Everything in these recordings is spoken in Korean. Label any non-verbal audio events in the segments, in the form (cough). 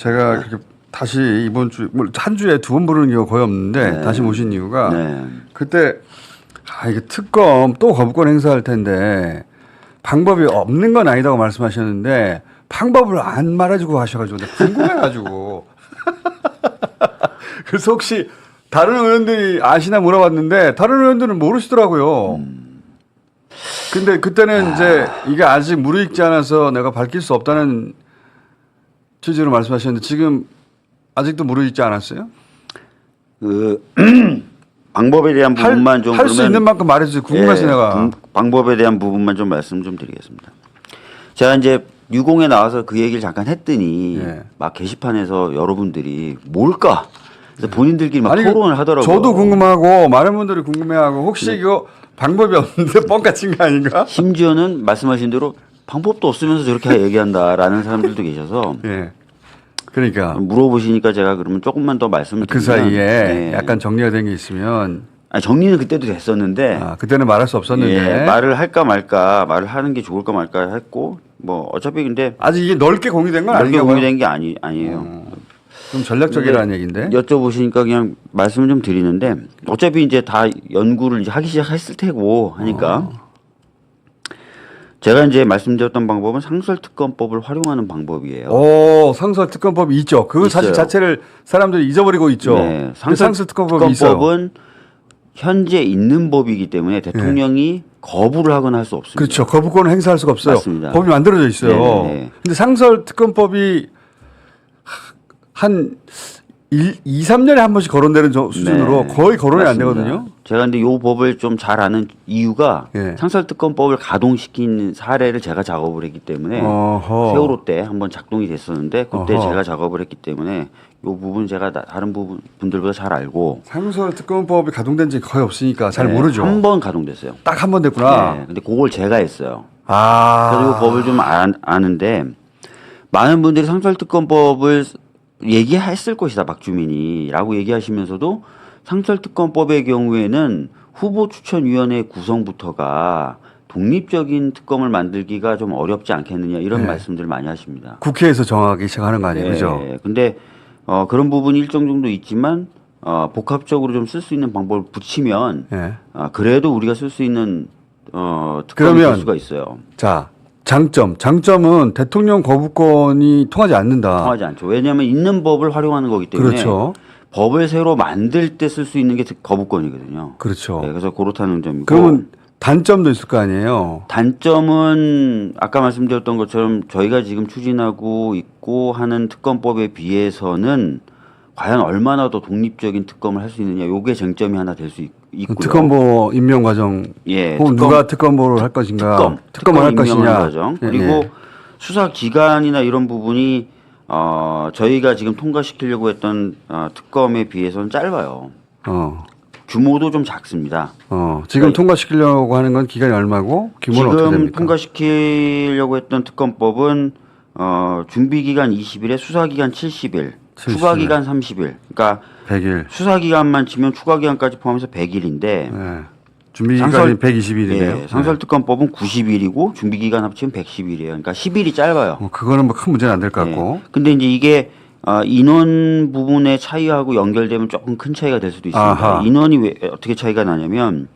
제가 그렇게 다시 이번 주 한 주에 두 번 부르는 경우가 거의 없는데 네. 다시 모신 이유가 네. 그때 아 이게 특검 또 거부권 행사할 텐데 방법이 없는 건 아니다고 말씀하셨는데 방법을 안 말해주고 하셔가지고 궁금해가지고 (laughs) 그래서 혹시 다른 의원들이 아시나 물어봤는데 다른 의원들은 모르시더라고요. 근데 그때는 이제 이게 아직 무르익지 않아서 내가 밝힐 수 없다는 취지로 말씀하셨는데 지금 아직도 무르익지 않았어요? 그 (clears throat) 방법에 대한 부분만 좀 할 수 있는 만큼 말해주세요. 궁금해서 예, 내가. 방- 방법에 대한 부분만 좀 말씀 좀 드리겠습니다. 제가 이제 유공에 나와서 그 얘기를 잠깐 했더니 예. 막 게시판에서 여러분들이 뭘까? 그래서 본인들끼리 막 아니, 토론을 하더라고요. 저도 궁금하고 많은 분들이 궁금해하고 혹시 이거 방법이 없는데 (laughs) 뻥까친 거 아닌가? 심지어는 말씀하신 대로 방법도 없으면서 저렇게 (laughs) 얘기한다라는 사람들도 계셔서 예. 그러니까 물어보시니까 제가 그러면 조금만 더 말씀을 그 드리면 사이에 예. 약간 정리가 된 게 있으면 아니, 정리는 그때도 됐었는데 아, 그때는 말할 수 없었는데 예, 말을 할까 말까 말을 하는 게 좋을까 말까 했고 뭐 어차피 근데 아직 이게 넓게 공유된 건 넓게 아니고 공유된 게 아니 아니에요. 어. 좀 전략적이라는 얘기인데. 여쭤보시니까 그냥 말씀을 좀 드리는데 어차피 이제 다 연구를 이제 하기 시작했을 테고 하니까 어. 제가 이제 말씀드렸던 방법은 상설특검법을 활용하는 방법이에요. 오 상설 특검법이 있죠. 그 사실 있어요. 자체를 사람들이 잊어버리고 있죠. 네, 근데 상설 현재 있는 법이기 때문에 대통령이 거부를 하거나 할 수 없습니다. 그렇죠. 거부권을 행사할 수가 없어요. 맞습니다. 법이 만들어져 있어요. 네, 네. 근데 상설 특검법이 한 1, 2, 3년에 한 번씩 거론되는 저- 수준으로 네, 거의 거론이 맞습니다. 안 되거든요. 제가 근데 요 법을 좀 잘 아는 이유가 예. 상설특검법을 가동시킨 사례를 제가 작업을 했기 때문에 어허. 세월호 때 한번 작동이 됐었는데 그때 어허. 제가 작업을 했기 때문에 요 부분 제가 다- 다른 부분 분들보다 잘 알고 상설 특검법이 가동된 적이 거의 없으니까 잘 네, 모르죠. 한 번 가동됐어요. 딱 한 번 됐구나. 네, 근데 그걸 제가 했어요. 아. 그래서 이 법을 좀 아, 아는데 많은 분들이 상설특검법을 얘기했을 것이다 박주민이라고 얘기하시면서도 상설특검법의 경우에는 후보 추천위원회 구성부터가 독립적인 특검을 만들기가 좀 어렵지 않겠느냐 이런 네. 말씀들 많이 하십니다. 국회에서 정하기 시작하는 거 아니에요, 그죠? 네, 근데 어, 그런 부분이 일정 정도 있지만 어, 복합적으로 좀 쓸 수 있는 방법을 붙이면 예. 아, 그래도 우리가 쓸 수 있는 어, 특검이 될 수가 있어요. 자, 장점. 장점은 대통령 거부권이 통하지 않는다. 통하지 않죠. 왜냐하면 있는 법을 활용하는 거기 때문에 그렇죠. 법을 새로 만들 때 쓸 수 있는 게 특- 거부권이거든요. 그렇죠. 네, 그래서 그렇다는 점이고 그러면 단점도 있을 거 아니에요. 단점은 아까 말씀드렸던 것처럼 저희가 지금 추진하고 있고 하는 특검법에 비해서는 과연 얼마나 더 독립적인 특검을 할 수 있느냐 요게 쟁점이 하나 될 수 있고 요. 특검보 임명 과정 예, 혹은 특검- 누가 특검보를 할 것인가, 특검, 특검을 할 임명하는 것이냐. 과정. 예, 그리고 예. 수사 기간이나 이런 부분이 어, 저희가 지금 통과시키려고 했던 어, 특검에 비해서는 짧아요. 어, 규모도 좀 작습니다. 어, 지금 통과시키려고 하는 건 기간이 얼마고 규모는 어떻게 지금 됩니까? 통과시키려고 했던 특검법은 어, 준비 기간 20일에 수사 기간 70일, 70일. 추가 기간 30일. 그러니까 100일. 수사 기간만 치면 추가 기간까지 포함해서 100일인데 예. 준비 기간이 상설- 120일이네요. 예, 상설특검법은 90일이고 준비 기간 합치면 110일이에요. 그러니까 10일이 짧아요. 뭐 그거는 뭐 큰 문제는 안 될 것 같고. 예. 근데 이제 이게 어, 인원 부분의 차이하고 연결되면 조금 큰 차이가 될 수도 있습니다. 아하. 인원이 왜 어떻게 차이가 나냐면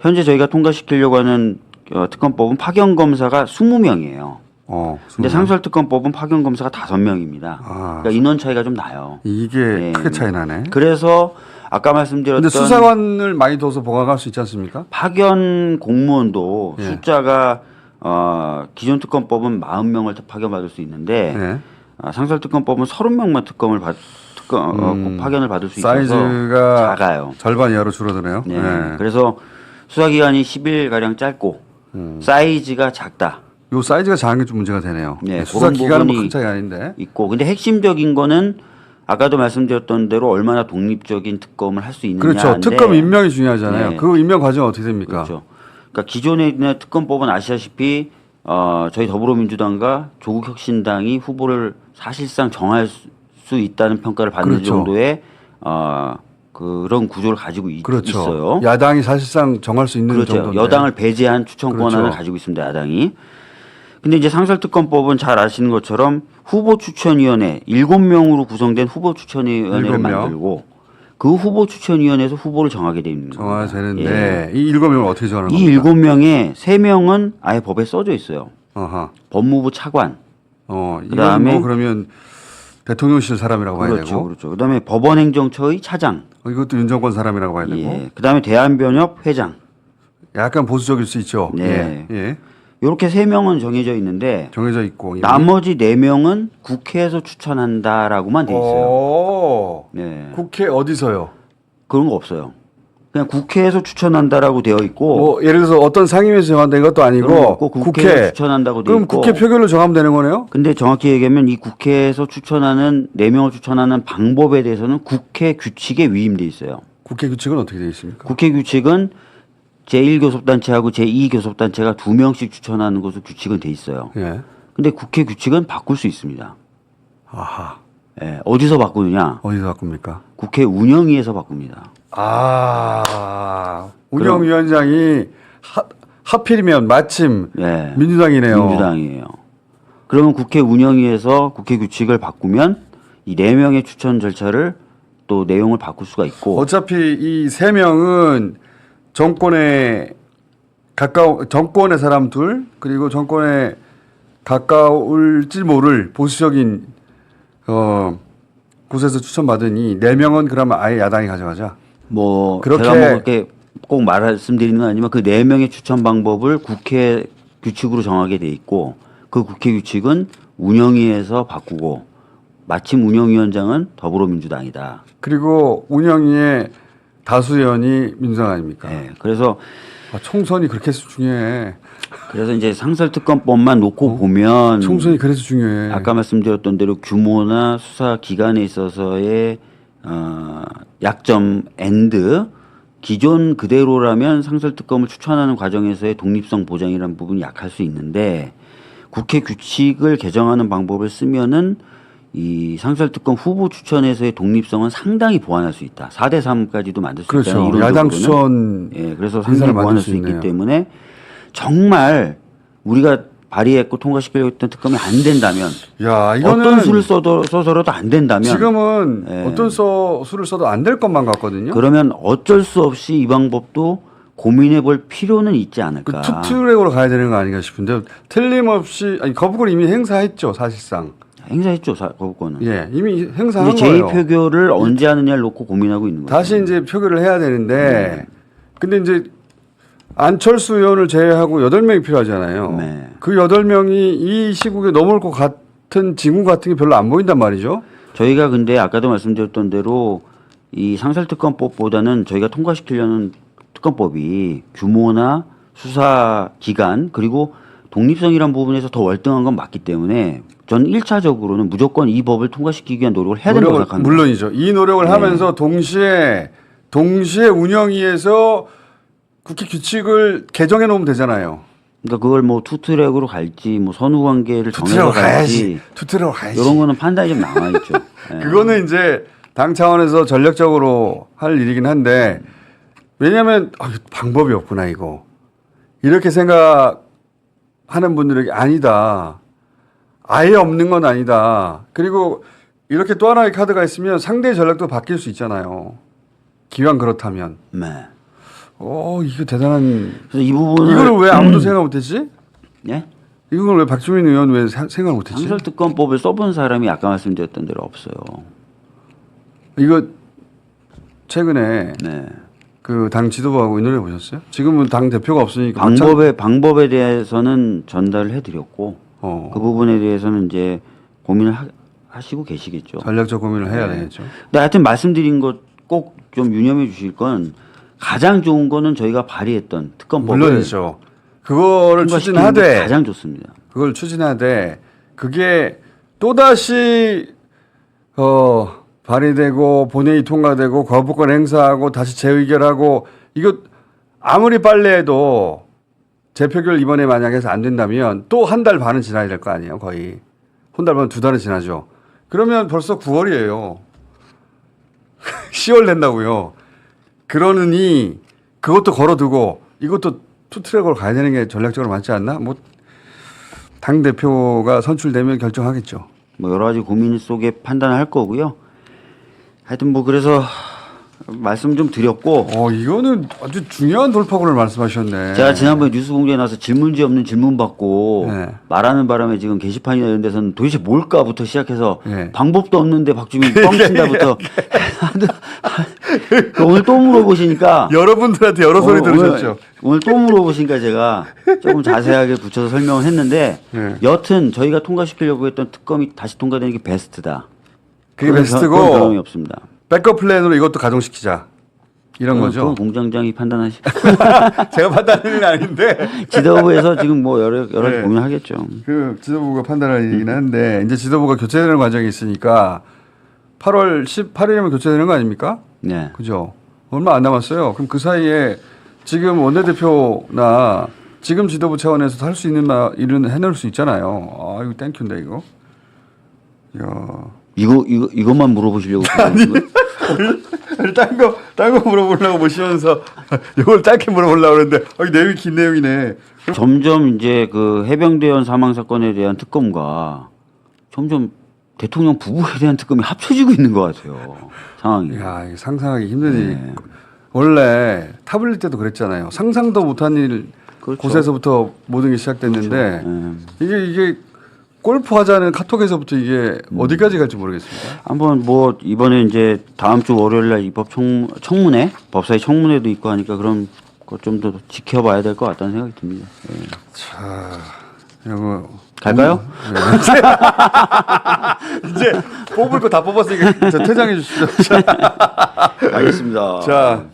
현재 저희가 통과시키려고 하는 어, 특검법은 파견 검사가 20명이에요. 어, 근데 상설특검법은 파견 검사가 5명입니다. 아, 그러니까 인원 차이가 좀 나요. 이게 예. 크게 차이 나네. 그래서 아까 말씀드렸던 근데 수사관을 많이 둬서 보강할 수 있지 않습니까? 파견 공무원도 예. 숫자가 어, 기존 특검법은 40명을 파견받을 수 있는데 예. 아, 상설특검법은 30명만 특검을 받, 특검 어, 음, 파견을 받을 수 있어서 사이즈가 작아요. 절반 이하로 줄어드네요. 네. 예. 그래서 수사 기간이 10일 가량 짧고 음. 사이즈가 작다 요 사이즈가 작은 게 좀 문제가 되네요. 네, 수사 그런 기간은 뭐큰 부분이 차이 아닌데. 있고 근데 핵심적인 거는 아까도 말씀드렸던 대로 얼마나 독립적인 특검을 할 수 있느냐 그렇죠. 특검 임명이 중요하잖아요. 네. 그 임명 과정 은 어떻게 됩니까? 그렇죠. 그러니까 기존에 있는 특검법은 아시다시피 어, 저희 더불어민주당과 조국혁신당이 후보를 사실상 정할 수, 수 있다는 평가를 받는 그렇죠. 정도의 어, 그런 구조를 가지고 있, 그렇죠. 있어요. 야당이 사실상 정할 수 있는 그렇죠. 정도인데. 여당을 배제한 추천 권한을 그렇죠. 가지고 있습니다. 야당이. 근데 이제 상설특검법은 잘 아시는 것처럼 후보 추천위원회 7명으로 구성된 후보 추천위원회를 명. 만들고 그 후보 추천위원회에서 후보를 정하게 정화 겁니다. 되는데 이 일곱 명을 어떻게 정하는 예. 이 겁니까? 일곱 명의 세 명은 아예 법에 써져 있어요. 어허. 법무부 차관. 어, 그다음에- 그다음에 뭐 그러면 대통령실 사람이라고 봐야 그렇죠, 되고 그렇죠. 그다음에 법원행정처의 차장. 어, 이것도 윤 정권 사람이라고 봐야 되고 예. 그다음에 대한변협 회장. 약간 보수적일 수 있죠. 네. 예. 예. 이렇게 세 명은 정해져 있는데 정해져 있고 이미. 나머지 네 명은 국회에서 추천한다라고만 돼 있어요. 오, 네. 국회 어디서요? 그런 거 없어요. 그냥 국회에서 추천한다라고 되어 있고 뭐 예를 들어서 어떤 상임위에서 정한다 이것도 그런 거 아니고 없고 국회에서 추천한다고 돼 그럼 있고 국회 표결로 정하면 되는 거네요? 근데 정확히 얘기하면 이 국회에서 추천하는 네 명을 추천하는 방법에 대해서는 국회 규칙에 위임돼 있어요. 국회 규칙은 어떻게 되어 있습니까? 국회 규칙은 제1교섭단체하고 제2교섭단체가 두 명씩 추천하는 것으로 규칙은 돼 있어요. 예. 근데 국회 규칙은 바꿀 수 있습니다. 아하. 예, 어디서 바꾸느냐? 어디서 바꿉니까? 국회 운영위에서 바꿉니다. 아, 운영위원장이 하, 하필이면 마침 예. 민주당이네요. 민주당이에요. 그러면 국회 운영위에서 국회 규칙을 바꾸면 이 네 명의 추천 절차를 또 내용을 바꿀 수가 있고 어차피 이 세 명은 정권에 가까운 정권의 사람 둘 그리고 정권에 가까울지 모를 보수적인 어 곳에서 추천받으니 네 명은 그러면 아예 야당이 가져가자. 뭐 그렇게- 제가 뭐 그렇게 꼭 말씀드리는 건 아니지만 그 네 명의 추천 방법을 국회 규칙으로 정하게 돼 있고 그 국회 규칙은 운영위에서 바꾸고 마침 운영위원장은 더불어민주당이다. 그리고 운영위의 다수 의원이 민주당 아닙니까? 예. 그래서 아, 총선이 그렇게 해서 중요해. 그래서 이제 상설특검법만 놓고 보면 어? 총선이 그래서 중요해. 아까 말씀드렸던 대로 규모나 수사 기간에 있어서의 어, 약점 엔드 기존 그대로라면 상설특검을 추천하는 과정에서의 독립성 보장이라는 부분이 약할 수 있는데 국회 규칙을 개정하는 방법을 쓰면은 이 상설 특검 후보 추천에서의 독립성은 상당히 보완할 수 있다. 4대 3까지도 만들 수 그렇죠. 있다는 야당 이론적으로는. 추천 예, 그래서 상당히 보완할 수 수 있기. 때문에 정말 우리가 발의했고 통과시키려고 했던 특검이 안 된다면 야 어떤 수를 써도, 써서라도 안 된다면 지금은 예. 어떤 서, 수를 써도 안 될 것만 같거든요. 그러면 어쩔 수 없이 이 방법도 고민해 볼 필요는 있지 그 않을까. 투트랙으로 가야 되는 거 아닌가 싶은데 틀림없이 아니 거부권 이미 행사했죠 사실상. 행사했죠 사- 거부권은. 예 이미 행사한 이제 거예요. 제2표결을 언제 하느냐를 놓고 고민하고 있는 거죠. 다시 이제 표결을 해야 되는데 네. 근데 이제 안철수 의원을 제외하고 여덟 명이 필요하잖아요. 네. 그 여덟 명이 이 시국에 넘어올 것 같은 징후 같은 게 별로 안 보인단 말이죠. 저희가 근데 아까도 말씀드렸던 대로 이 상설특검법보다는 저희가 통과시키려는 특검법이 규모나 수사 기간 그리고 독립성이란 부분에서 더 월등한 건 맞기 때문에 저는 1차적으로는 무조건 이 법을 통과시키기 위한 노력을 해야 된다고 노력을- 생각합니다. 물론이죠. 이 노력을 네. 하면서 동시에 동시에 운영위에서 국회 규칙을 개정해 놓으면 되잖아요. 그러니까 그걸 뭐 투트랙으로 갈지 뭐 선후 관계를 정해서. 갈지 투트랙으로 가야지. 이런 거는 판단이 좀 남아 있죠. 예. (laughs) 그거는 이제 당 차원에서 전략적으로 할 일이긴 한데 왜냐하면 아, 방법이 없구나 이거 이렇게 생각 하는 분들에게 아니다 아예 없는 건 아니다 그리고 이렇게 또 하나의 카드가 있으면 상대 전략도 바뀔 수 있잖아요 기왕 그렇다면 네. 어 이거 대단한 그래서 이 부분을 이거를 왜 아무도 생각 못했지 예? 이걸 왜 박주민 의원 왜 사- 생각 못했지 상설특검법을 써본 사람이 아까 말씀드렸던 대로 없어요. 이거 최근에 네. 그 당 지도부하고 의논해 보셨어요? 지금은 당 대표가 없으니까 방법에 방법에 대해서는 전달을 해드렸고 어, 그 부분에 대해서는 이제 고민을 하, 시고 계시겠죠. 전략적 고민을 해야 네. 되겠죠. 근데 하여튼 말씀드린 것 꼭 좀 유념해 주실 건 가장 좋은 거는 저희가 발의했던 특검법을 물론이죠. 그거를 추진하되 가장 좋습니다. 그걸 추진하되 그게 또 다시 어 발의되고 본회의 통과되고 거부권 행사하고 다시 재의결하고 이거 아무리 빨리 해도 재표결 이번에 만약에 해서 안 된다면 또 한 달 반은 지나야 될 거 아니에요 거의. 한 달 반 두 달은 지나죠. 그러면 벌써 9월이에요. 10월 (laughs) 된다고요. 그러느니 그것도 걸어두고 이것도 투트랙으로 가야 되는 게 전략적으로 맞지 않나? 뭐 당 대표가 선출되면 결정하겠죠. 뭐 여러 가지 고민 속에 판단을 할 거고요. 하여튼 뭐 그래서 말씀 좀 드렸고 어 이거는 아주 중요한 돌파구를 말씀하셨네. 제가 지난번에 뉴스공장에 나와서 질문지 없는 질문 받고 네. 말하는 바람에 지금 게시판이나 이런 데서는 도대체 뭘까부터 시작해서 네. 방법도 없는데 박주민 (laughs) 뻥친다부터 (laughs) 오늘 또 물어보시니까 여러분들한테 여러 소리 오늘- 들으셨죠. 오늘, 오늘 또 물어보시니까 제가 조금 자세하게 붙여서 설명을 했는데 네. 여튼 저희가 통과시키려고 했던 특검이 다시 통과되는 게 베스트다. 그게 그런 변- 그런 변함이 베스트고 없습니다. 백업 플랜으로 이것도 가동시키자 이런 그건- 거죠. 그건 공장장이 판단하시. (laughs) 제가 판단하는 일은 아닌데 (laughs) 지도부에서 지금 뭐 여러 여러 네. 고민하겠죠. 그 지도부가 판단할 일이긴 한데 이제 지도부가 교체되는 과정이 있으니까 8월 18일이면 교체되는 거 아닙니까? 네. 그죠? 얼마 안 남았어요. 그럼 그 사이에 지금 원내대표나 지금 지도부 차원에서 할 수 있는 마- 일은 해낼 수 있잖아요. 아 이거 땡큐인데 이거. 야. 이거 이거 이것만 물어보시려고 거예요? 딴거 딴 거 물어보려고 모시면서 이걸 짧게 물어보려고 그러는데 아, 이 내용이 긴 내용이네. 점점 이제 그 해병대원 사망 사건에 대한 특검과 점점 대통령 부부에 대한 특검이 합쳐지고 있는 것 같아요. 상황이. 야, 상상하기 힘든 일. 네. 원래 타블릿 때도 그랬잖아요. 상상도 못한 일 그렇죠. 곳에서부터 모든 게 시작됐는데 음. 이게 이게 골프 하자는 카톡에서부터 이게 어디까지 갈지 모르겠습니다. 한번 뭐 이번에 이제 다음 주 월요일 날 입법 청, 청문회 법사위 청문회도 있고 하니까 그런 거좀더 지켜봐야 될 것 같다는 생각이 듭니다. 예. 자, 이거 갈까요? (laughs) 이제 뽑을 거 다 뽑았으니까 자, 퇴장해 주시죠. 자, (laughs) 알겠습니다. 자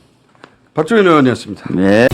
박종현 의원이었습니다. 네.